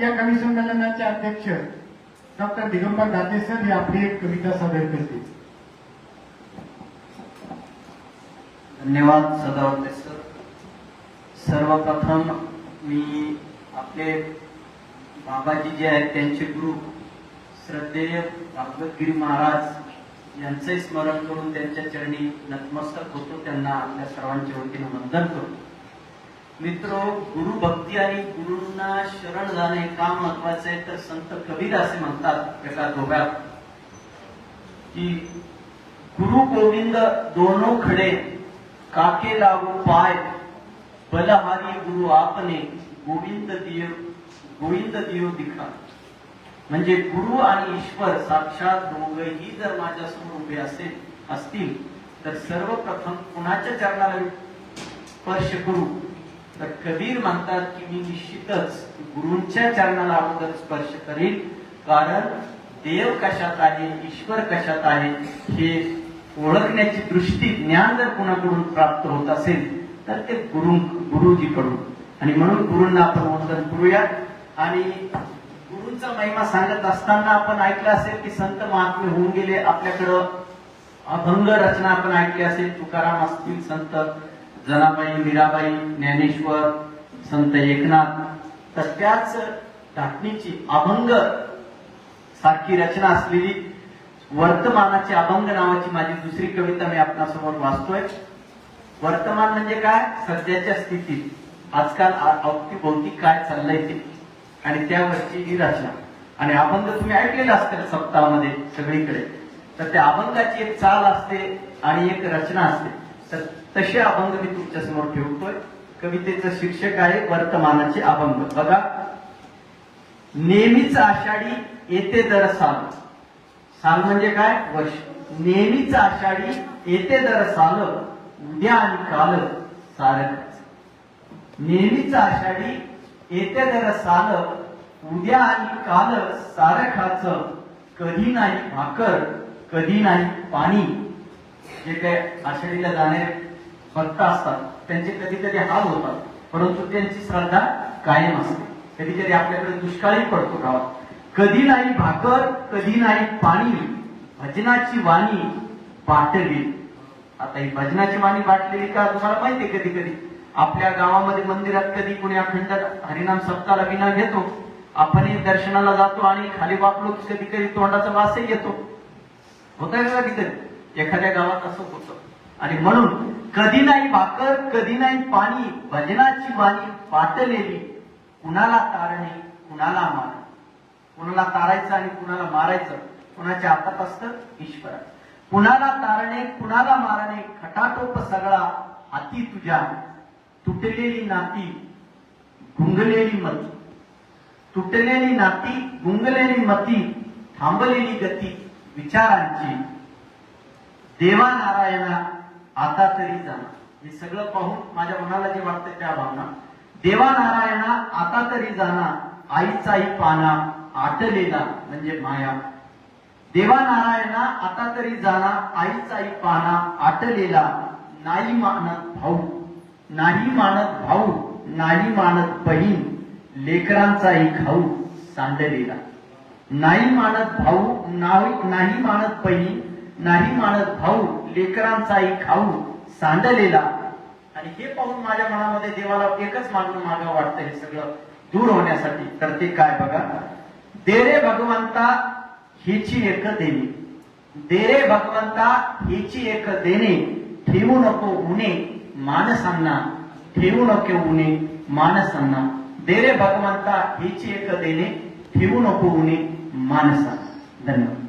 या कवी संमेलनाचे अध्यक्ष डॉक्टर दिगंबर दाते सर ही आपली एक कविता सादर करतील. धन्यवाद सदावते सर. सर्वप्रथम मी आपले बाबाजी जे आहेत त्यांचे गुरु श्रद्धेय भागवतगिरी महाराज यांचे स्मरण करून त्यांच्या चरणी नतमस्तक होतो. त्यांना आपल्या सर्वांच्या वतीनं वंदन करतो. मित्र गुरु भक्ती आणि गुरुंना शरण जाणे का महत्त्वाचे आहे तर संत कबीर असे म्हणतात एका दोघात की गुरु गोविंद दोनो खडे काके लागू पाय बलहारी गुरु आपने गोविंद दियो गोविंद दियो दिखा. म्हणजे गुरु आणि ईश्वर साक्षात दोघही जर माझ्यासमोर उभे असेल असतील तर सर्वप्रथम कुणाच्या चरणाला स्पर्श करू? तर कबीर म्हणतात की मी निश्चितच गुरूंच्या चरणाला अगोदर स्पर्श करील कारण देव कशात आहे ईश्वर कशात आहे हे ओळखण्याची दृष्टी ज्ञान जर कुणाकडून प्राप्त होत असेल तर ते गुरु गुरुजीकडून. आणि म्हणून गुरूंना आपण वंदन करूया. आणि गुरूंचा महिमा सांगत असताना आपण ऐकलं असेल की संत महात्मे होऊन गेले. आपल्याकडं अभंग रचना आपण ऐकली असेल. तुकाराम असतील संत जनाबाई मीराबाई ज्ञानेश्वर संत एकनाथ तर त्याच धाटणीची अभंग सारखी रचना असलेली वर्तमानाचे अभंग नावाची माझी दुसरी कविता मी आपणासमोर वाचतोय. वर्तमान म्हणजे काय? सध्याच्या स्थितीत. आजकाल अवतीभोवती काय चाललंय ते. आणि त्यावरची ही रचना. आणि अभंग तुम्ही ऐकलेला असतील सप्ताहामध्ये सगळीकडे. तर त्या अभंगाची एक चाल असते आणि एक रचना असते. तर तसे अभंग मी तुमच्यासमोर ठेवतोय. कवितेचं शीर्षक आहे वर्तमानाचे अभंग. बघा. नेहमीच आषाढी येते दर साल. साल म्हणजे काय? वर्ष. नेहमीच आषाढी येते दर साल. उद्या आणि काल सारखच. नेहमीच आषाढी येते दर साल. उद्या आणि काल सारखाच. कधी नाही भाकर कधी नाही पाणी. जे काय आषाढीला जाणारे भक्त असतात. त्यांचे कधी कधी हाल होतात परंतु त्यांची श्रद्धा कायम असते. कधी कधी आपल्याकडे दुष्काळी पडतो गावात. कधी नाही भाकर कधी नाही पाणी भजनाची वाणी बाटली. आता ही भजनाची वाणी बाटलेली का तुम्हाला माहितीये कधी कधी आपल्या गावामध्ये मंदिरात कधी कोणी अखंड हरिनाम सप्ताला विना घेतो आपणही दर्शनाला जातो आणि खाली वापलो कधी कधी तोंडाचा वासही येतो. होत कधी कधी एखाद्या गावात असं होतं. आणि म्हणून कधी नाही भाकर कधी नाही पाणी भजनाची वाणी पाटलेली कुणाला तारणे कुणाला मार कुणाला तारायचं आणि कुणाला मारायचं कुणाच्या हातात असतं? ईश्वर कुणाला तारणे कुणाला मारणे खटाटोप सगळा हाती तुझ्या तुटलेली नाती गुंगलेली मती. तुटलेली नाती गुंगलेली मती थांबलेली गती विचारांची. देवा नारायणा आता तरी जाणं हे सगळं पाहून माझ्या मनाला जे वाटतं त्या भावना. देवा नारायणा आता तरी जाणा आईचाही पाना आटलेला म्हणजे माया. देवा नारायणा आता तरी जाणा आईचाही पाना आटलेला. नाही मानत भाऊ. नाही मानत भाऊ. नाही मानत बहीण. लेकरांचाही खाऊ सांडलेला. नाही मानत भाऊ. नाही मानत बहीण. नाही मानत भाऊ लेकरांचाही खाऊ सांडलेला. आणि हे पाहून माझ्या मनामध्ये देवाला एकच मागणं मागं वाटतं हे सगळं दूर होण्यासाठी. तर ते काय बघा? दे रे भगवंता हिची एक देणे. दे रे भगवंता हिची एक देणे. ठेवू नको उणे माणसांना ठेवू नको उणे माणसांना दे रे भगवंता हिची एक देणे. ठेवू नको उणे माणसांना धन्यवाद.